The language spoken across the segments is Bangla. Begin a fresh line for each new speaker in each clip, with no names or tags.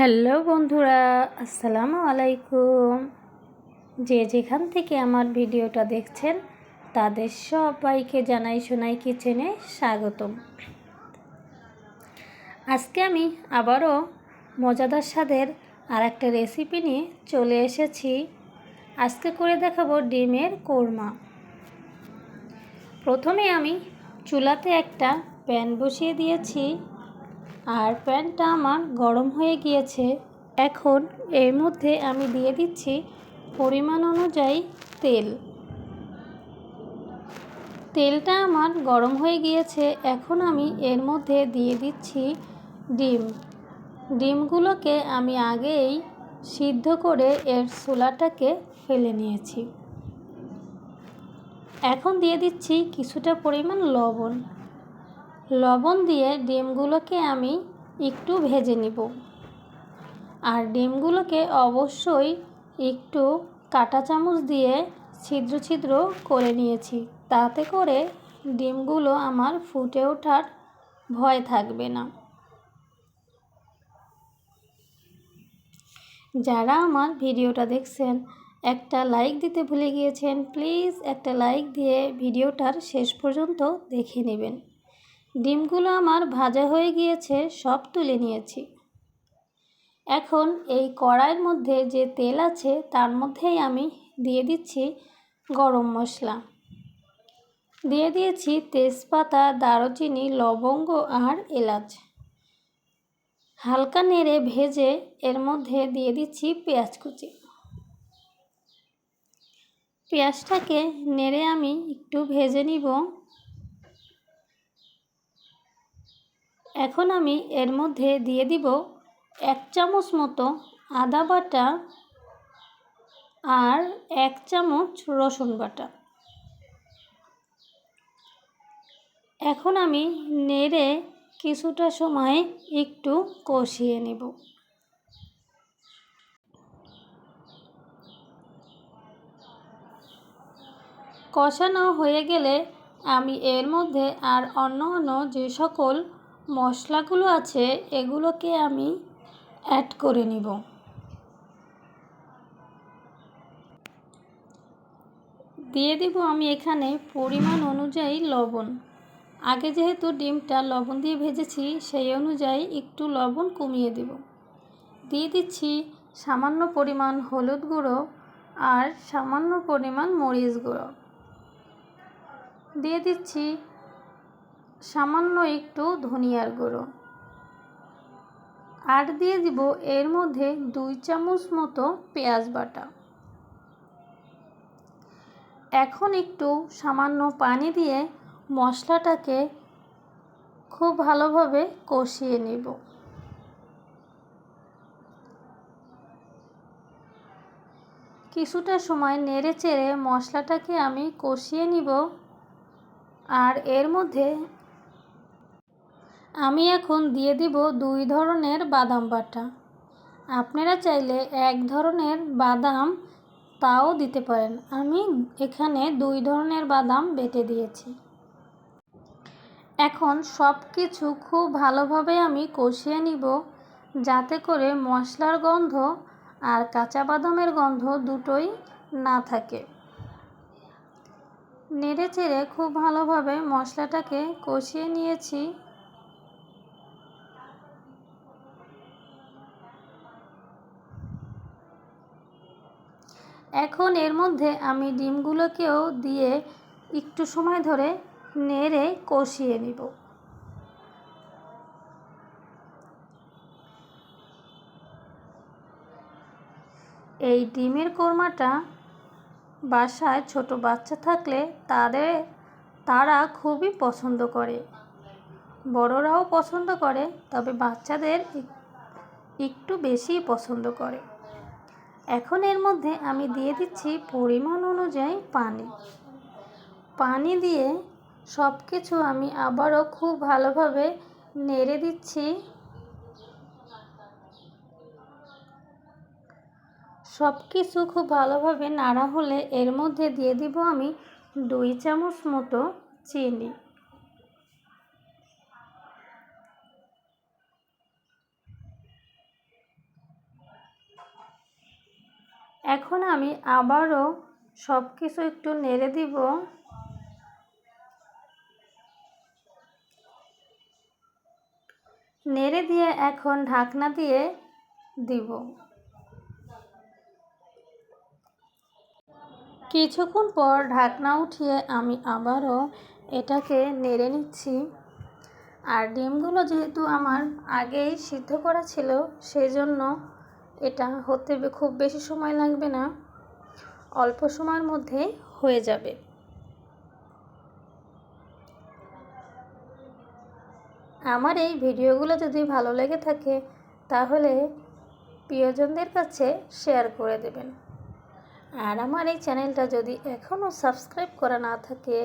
হ্যালো বন্ধুরা, আসসালামু আলাইকুম। যে যেখান থেকে আমার ভিডিওটা দেখছেন, তাদের সবাইকে জানাই শোনাই কিচেনে স্বাগতম। আজকে আমি আবারও মজাদার স্বাদের আর একটা রেসিপি নিয়ে চলে এসেছি। আজকে করে দেখাবো ডিমের কোরমা। প্রথমে আমি চুলাতে একটা প্যান বসিয়ে দিয়েছি। আর প্যানটা আমার গরম হয়ে গিয়েছে। এখন এর মধ্যে আমি দিয়ে দিচ্ছি পরিমাণ অনুযায়ী তেল। তেলটা আমার গরম হয়ে গিয়েছে। এখন আমি এর মধ্যে দিয়ে দিচ্ছি ডিম। ডিমগুলোকে আমি আগেই সিদ্ধ করে এর সোলাটাকে ফেলে নিয়েছি। এখন দিয়ে দিচ্ছি কিছুটা পরিমাণ লবণ। লবণ দিয়ে ডিমগুলোকে আমি একটু ভেজে নিব। আর ডিমগুলোকে অবশ্যই একটু কাটা চামচ দিয়ে ছিদ্র ছিদ্র করে নিয়েছি। তাতে করে ডিমগুলো আমার ফুটে ওঠার ভয় থাকবে না। যারা আমার ভিডিওটা দেখছেন, একটা লাইক দিতে ভুলে গিয়েছেন, প্লিজ একটা লাইক দিয়ে ভিডিওটার শেষ পর্যন্ত দেখে নেবেন। ডিমগুলো আমার ভাজা হয়ে গিয়েছে, সব তুলে নিয়েছি। এখন এই কড়াইয়ের মধ্যে যে তেল আছে, তার মধ্যেই আমি দিয়ে দিচ্ছি গরম মশলা। দিয়ে দিয়েছি তেজপাতা, দারুচিনি, লবঙ্গ আর এলাচ। হালকা নেড়ে ভেজে এর মধ্যে দিয়ে দিচ্ছি পেঁয়াজ কুচি। পেঁয়াজটাকে নেড়ে আমি একটু ভেজে নিব। এখন আমি এর মধ্যে দিয়ে দিব এক চামচ মতো আদা বাটা আর এক চামচ রসুন বাটা। এখন আমি নেড়ে কিছুটা সময় একটু কষিয়ে নেব। কষানো হয়ে গেলে আমি এর মধ্যে আর অন্য অন্য যে সকল মশলাগুলো আছে, এগুলোকে আমি অ্যাড করে নিব। দিয়ে দিব আমি এখানে পরিমাণ অনুযায়ী লবণ। আগে যেহেতু ডিমটা লবণ দিয়ে ভেজেছি, সেই অনুযায়ী একটু লবণ কমিয়ে দেব। দিয়ে দিচ্ছি সামান্য পরিমাণ হলুদ গুঁড়ো আর সামান্য পরিমাণ মরিচ গুঁড়ো। দিয়ে দিচ্ছি সামান্য একটু ধনিয়ার গুঁড়ো। আর দিয়ে দিব এর মধ্যে দুই চামচ মতো পেঁয়াজ বাটা। এখন একটু সামান্য পানি দিয়ে মশলাটাকে খুব ভালোভাবে কষিয়ে নেব। কিছুটা সময় নেড়ে চেড়ে মশলাটাকে আমি কষিয়ে নিব। আর এর মধ্যে আমি এখন দিয়ে দিব দুই ধরনের বাদাম বাটা। আপনারা চাইলে এক ধরনের বাদাম তাও দিতে পারেন। আমি এখানে দুই ধরনের বাদাম বেটে দিয়েছি। এখন সব কিছু খুব ভালোভাবে আমি কষিয়ে নিব, যাতে করে মশলার গন্ধ আর কাঁচা বাদামের গন্ধ দুটোই না থাকে। নেড়ে চেড়ে খুব ভালোভাবে মশলাটাকে কষিয়ে নিয়েছি। এখন এর মধ্যে আমি ডিমগুলোকেও দিয়ে একটু সময় ধরে নেড়ে কষিয়ে নিব। এই ডিমের কোরমাটা বাসায় ছোট বাচ্চা থাকলে তাদের, তারা খুবই পছন্দ করে। বড়রাও পছন্দ করে, তবে বাচ্চাদের একটু বেশি পছন্দ করে। এখন এর মধ্যে আমি দিয়ে দিচ্ছি পরিমাণ অনুযায়ী পানি। পানি দিয়ে সব কিছু আমি আবারও খুব ভালোভাবে নেড়ে দিচ্ছি। সব কিছু খুব ভালোভাবে নাড়া হলে এর মধ্যে দিয়ে দিব আমি দুই চামচ মতো চিনি। এখন আমি আবারও সব কিছু একটু নেড়ে দিব। নেড়ে দিয়ে এখন ঢাকনা দিয়ে দিব। কিছুক্ষণ পর ঢাকনা উঠিয়ে আমি আবারও এটাকে নেড়ে নিচ্ছি। আর ডিমগুলো যেহেতু আমার আগেই সিদ্ধ করা ছিল, সেজন্য এটা হতে খুব বেশি সময় লাগবে না, অল্প সময়ের মধ্যে হয়ে যাবে। আমার এই ভিডিওগুলো যদি ভালো লেগে থাকে, তাহলে প্রিয়জনদের কাছে শেয়ার করে দেবেন। আর আমার এই চ্যানেলটা যদি এখনও সাবস্ক্রাইব করা না থাকে,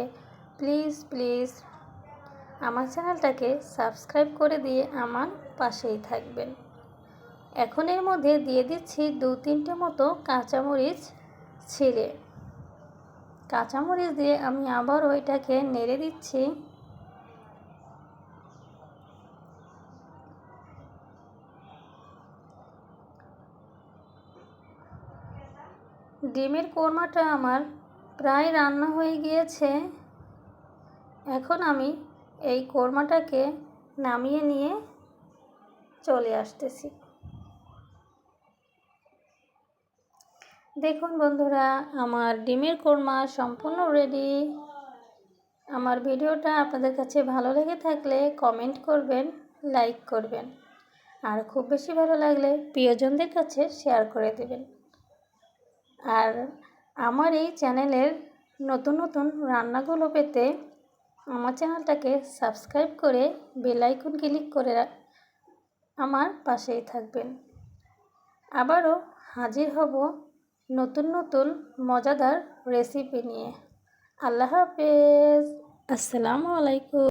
প্লিজ প্লিজ আমার চ্যানেলটাকে সাবস্ক্রাইব করে দিয়ে আমার পাশেই থাকবেন। এখন এর মধ্যে দিয়ে দিচ্ছি দু তিনটে মতো কাঁচামরিচ ছিঁড়ে। কাঁচামরিচ দিয়ে আমি আবার ওইটাকে নেড়ে দিচ্ছি। ডিমের কোরমাটা আমার প্রায় রান্না হয়ে গিয়েছে। এখন আমি এই কোরমাটাকে নামিয়ে নিয়ে চলে আসতেছি। দেখুন বন্ধুরা, আমার ডিমের কোরমা সম্পূর্ণ রেডি আমার ভিডিওটা আপনাদের কাছে ভালো লেগে থাকলে কমেন্ট করবেন লাইক করবেন। আর খুব বেশি ভালো লাগলে প্রিয়জনদের কাছে শেয়ার করে দেবেন। আর আমার এই চ্যানেলের নতুন নতুন রান্নাগুলো পেতে আমার চ্যানেলটাকে সাবস্ক্রাইব করে বেলাইকন ক্লিক করে আমার পাশেই থাকবেন। আবারও হাজির হব নতুন নতুন মজাদার রেসিপি নিয়ে। আল্লাহ হাফেজ। আসসালামু আলাইকুম।